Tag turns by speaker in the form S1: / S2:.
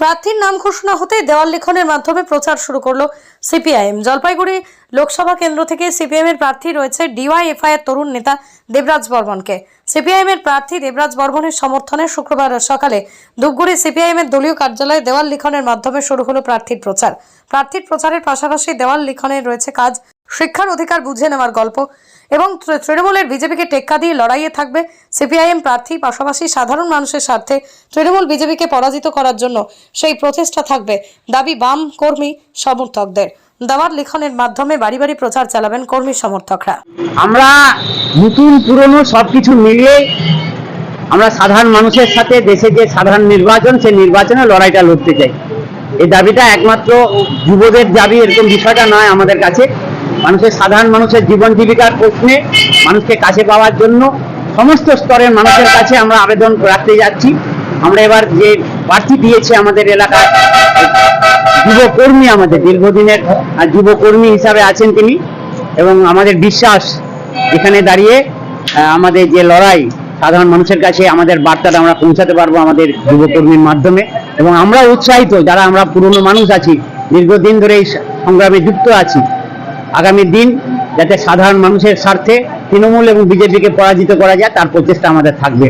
S1: প্রার্থীর নাম ঘোষণা হতে দেওয়াল লিখনের মাধ্যমে প্রচার শুরু করল সিপিআইএম। জলপাইগুড়ি লোকসভা কেন্দ্র থেকে সিপিএম এর প্রার্থী রয়েছে ডিওয়াইএফআই এর তরুণ নেতা দেবরাজ বর্মনকে। সিপিআইএম এর প্রার্থী দেবরাজ বর্মনের সমর্থনে শুক্রবার সকালে ধূপগুড়ি সিপিআইএম এর দলীয় কার্যালয়ে দেওয়াল লিখনের মাধ্যমে শুরু হলো প্রার্থীর প্রচার। প্রার্থীর প্রচারের পাশাপাশি দেওয়াল লিখনের রয়েছে কাজ শিক্ষার অধিকার বুঝে নেওয়ার গল্প। এবং তৃণমূলের বিজেপিকে টেক্কা দিয়ে লড়াইয়ে থাকবে সিপিআইএম প্রার্থী, পাশাপাশি সাধারণ মানুষের স্বার্থে তৃণমূল বিজেপিকে পরাজিত করার জন্য সেই প্রচেষ্টা থাকবে দাবি বাম কর্মী সমর্থকদের। দাওয়ার লিখনের মাধ্যমে বাড়ি বাড়ি প্রচার চালাবেন কর্মী সমর্থকরা।
S2: আমরা নতুন, পুরনো সবকিছু মিলিয়ে আমরা সাধারণ মানুষের সাথে দেশে যে সাধারণ নির্বাচন, সেই নির্বাচনে লড়াইটা লড়তে চাই। এই দাবিটা একমাত্র যুবদের দাবি, এরকম বিষয়টা নয় আমাদের কাছে। মানুষের সাধারণ মানুষের জীবন জীবিকার প্রশ্নে মানুষকে কাছে পাওয়ার জন্য সমস্ত স্তরের মানুষের কাছে আমরা আবেদন রাখতে যাচ্ছি। আমরা এবার যে প্রার্থী দিয়েছে আমাদের এলাকার যুবকর্মী আমাদের, দীর্ঘদিনের যুবকর্মী হিসাবে আছেন তিনি এবং আমাদের বিশ্বাস এখানে দাঁড়িয়ে আমাদের যে লড়াই, সাধারণ মানুষের কাছে আমাদের বার্তাটা আমরা পৌঁছাতে পারব আমাদের যুবকর্মীর মাধ্যমে এবং আমরা উৎসাহিত, যারা আমরা পুরনো মানুষ আছি, দীর্ঘদিন ধরে এই সংগ্রামে যুক্ত আছি আগামী দিন যাতে সাধারণ মানুষের স্বার্থে তৃণমূল এবং বিজেপিকে পরাজিত করা যায়, তার প্রচেষ্টা আমাদের থাকবে।